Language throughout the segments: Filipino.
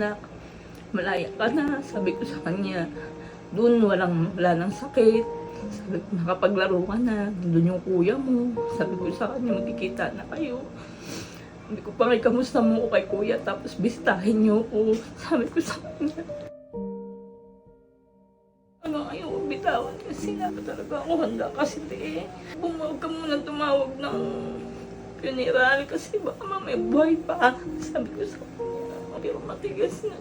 Anak, malaya ka na. Sabi ko sa kanya, doon walang, wala nang sakit. Sabi ko, nakapaglaro ka na. Doon yung kuya mo. Sabi ko sa kanya, magkikita na kayo. Sabi ko, pangay, kamusta mo ko kay kuya? Tapos bisitahin niyo ko. Sabi ko sa kanya. Ano, ayaw bitawan kasi nga talaga ako handa kasi eh. Bumawag ka muna tumawag ng funeral kasi baka mamaya buhay pa. Sabi ko sa kanya, pero matigas na.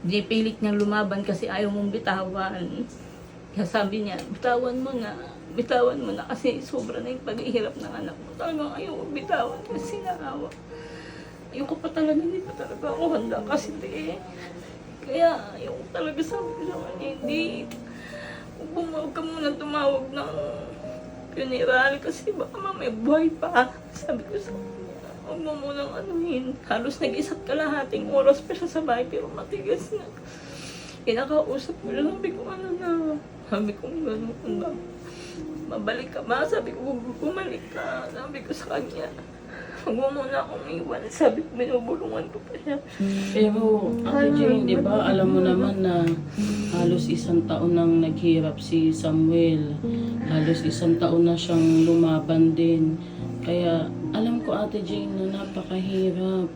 Di pilit niyang lumaban kasi ayaw mong bitawan. Kaya sabi niya, bitawan mo na. Bitawan mo na kasi sobra na yung paghihirap ng anak mo. Talagang ayaw ko bitawan kasi naawa. Ayoko pa talaga, hindi pa talaga ako handa kasi eh. Kaya ayoko talaga sabi ko sa kanya, hindi. Bumawag ka muna tumawag ng funeral kasi baka mamaya buhay pa. Sabi ko sa huwag mo munang anuhin. Halos nag-isat kalahating oras pa siya sa bahay pero matigas na. Kinakausap ko lang, sabi ko ano na. Sabi ko gano'n, kung ba, mabalik ka ba? Sabi ko, bumalik ka. Sabi ko sa kanya, huwag mo muna akong iwan. Sabi ko, binubulungan ko pa siya. Pero, Ate Jane, di ba, alam mo naman na halos isang taon nang naghirap si Samuel. Halos isang taon na siyang lumaban din. Kaya, alam ko, Ate Jane, na napakahirap.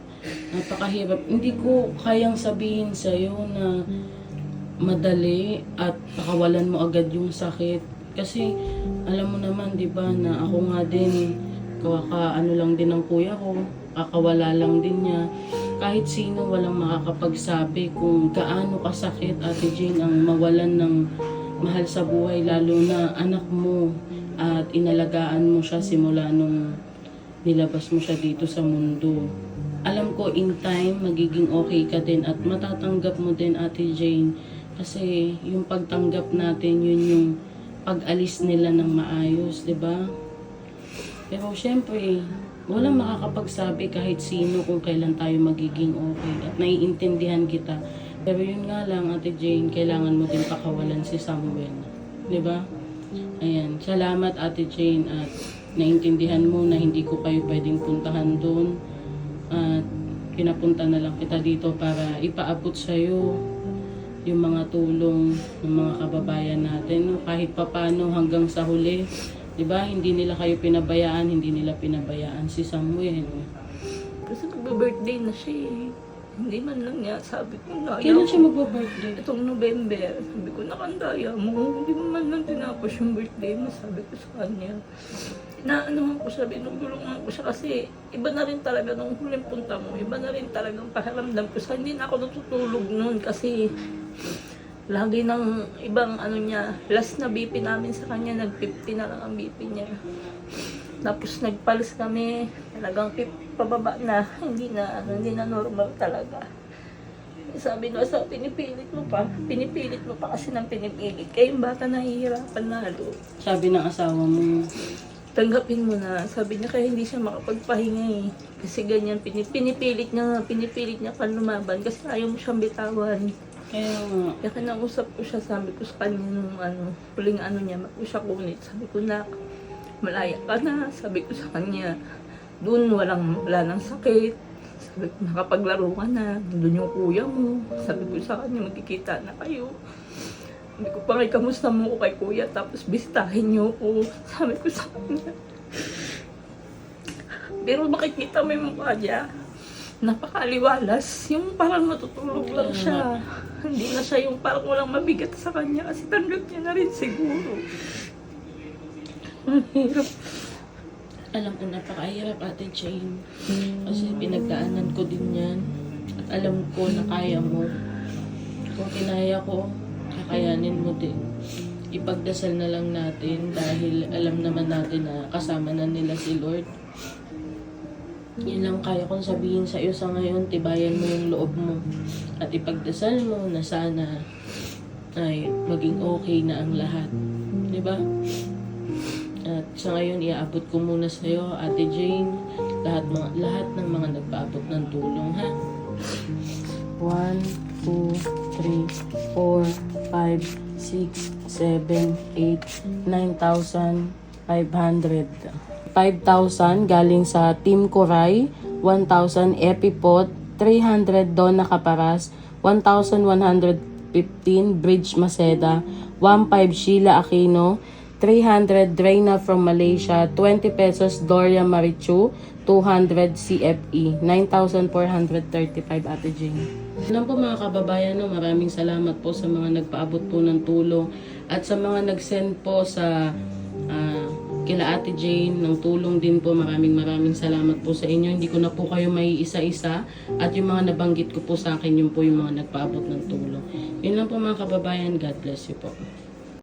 Napakahirap. Hindi ko kayang sabihin sa'yo na madali at pakawalan mo agad yung sakit. Kasi, alam mo naman, di ba, na ako nga din, kaka ano lang din ng kuya ko, kakawala lang din niya. Kahit sino walang makakapagsabi kung gaano kasakit Ate Jane ang mawalan ng mahal sa buhay lalo na anak mo at inalagaan mo siya simula nung nilabas mo siya dito sa mundo. Alam ko in time magiging okay ka din at matatanggap mo din Ate Jane kasi yung pagtanggap natin yun yung pag-alis nila ng maayos, 'di ba? Pero syempre, walang makakapagsabi kahit sino kung kailan tayo magiging okay. At naiintindihan kita. Pero yun nga lang, Ate Jane, kailangan mo din pakawalan si Samuel. Di ba? Ayan. Salamat, Ate Jane. At naintindihan mo na hindi ko kayo pwedeng puntahan doon. At pinapunta na lang kita dito para ipaabot sa'yo yung mga tulong ng mga kababayan natin. no? Kahit papano hanggang sa huli, Di ba? Hindi nila kayo pinabayaan, hindi nila pinabayaan si Samuel. Kasi nagbe-birthday na siya eh. Hindi man lang niya. Sabi ko na, Kailan siya magpa-birthday? Itong November, sabi ko, nakandaya mo. Hindi mo man lang tinapos yung birthday mo. Sabi ko sa kanya. Naanohan ko sabi, nagulungan ko siya kasi iba na rin talaga nung huling punta mo. Iba na rin talagang pakiramdam ko sa hindi na ako natutulog noon kasi lagi ng ibang ano niya, last na BP namin sa kanya, nag-50 na lang ang BP niya. Tapos nagpalis kami, talagang pababa na, hindi na, ano, hindi na normal talaga. Sabi no, sa pinipilit mo pa, pinipilit mo pa kasi ng pinipilit. Kaya yung bata nahihirapan na lalo. Sabi ng asawa mo, Tanggapin mo na. Sabi niya kaya hindi siya makapagpahinga eh. Kasi ganyan, pinip- pinipilit niya, pinipilit niya ka lumaban kasi ayaw mo siyang bitawan. Kaya nga, Kaya kinausap ko siya, sabi ko sa kanya nung ano, huling ano niya, mag siya kunit. Sabi ko, nak, malaya ka na. Sabi ko sa kanya, doon walang, wala nang sakit. Sabi ko, nakapaglaro ka na. Doon yung kuya mo. Sabi ko sa kanya, magkikita na kayo. Sabi ko, pangay, kamusta mo ko kay kuya? Tapos bisitahin niyo ko. Sabi ko sa kanya. Pero makikita mo yung mukha niya. Napakaliwalas. Yung parang natutulog lang siya. Hindi na siya yung parang walang mabigat sa kanya kasi tanggap niya na rin siguro. Ang hirap. alam ko napakahirap Ate Jane. Kasi pinagdaanan ko din yan. At alam ko na kaya mo. Kung kinaya ko, kakayanin mo din. Ipagdasal na lang natin dahil alam naman natin na kasama na nila si Lord. Yun lang kaya kong sabihin sa iyo sa ngayon, tibayan mo yung loob mo. At ipagdasal mo na sana ay maging okay na ang lahat. Di ba? At sa ngayon, iaabot ko muna sa iyo, Ate Jane, lahat, mga, lahat ng mga nagpaabot ng tulong, ha? 1, 2, 3, 4, 5, 6, 7, 8, 9,500. 5,000 galing sa Team Koray, 1,000. Epipot, 300. Donna Caparas, 1,115. Bridge Maceda, 1,500. Sheila Aquino, 300 Reina from Malaysia, 20 pesos Doria Marichu, 200 CFE, 9,435 Ate Jane. Alam po mga kababayan, no, maraming salamat po sa mga nagpaabot po ng tulong at sa mga nag-send po sa ah, kila Ate Jane ng tulong din po. Maraming maraming salamat po sa inyo. Hindi ko na po kayo may isa-isa at yung mga nabanggit ko po sa akin, yun po yung mga nagpaabot ng tulong. Yun lang po mga kababayan. God bless you po.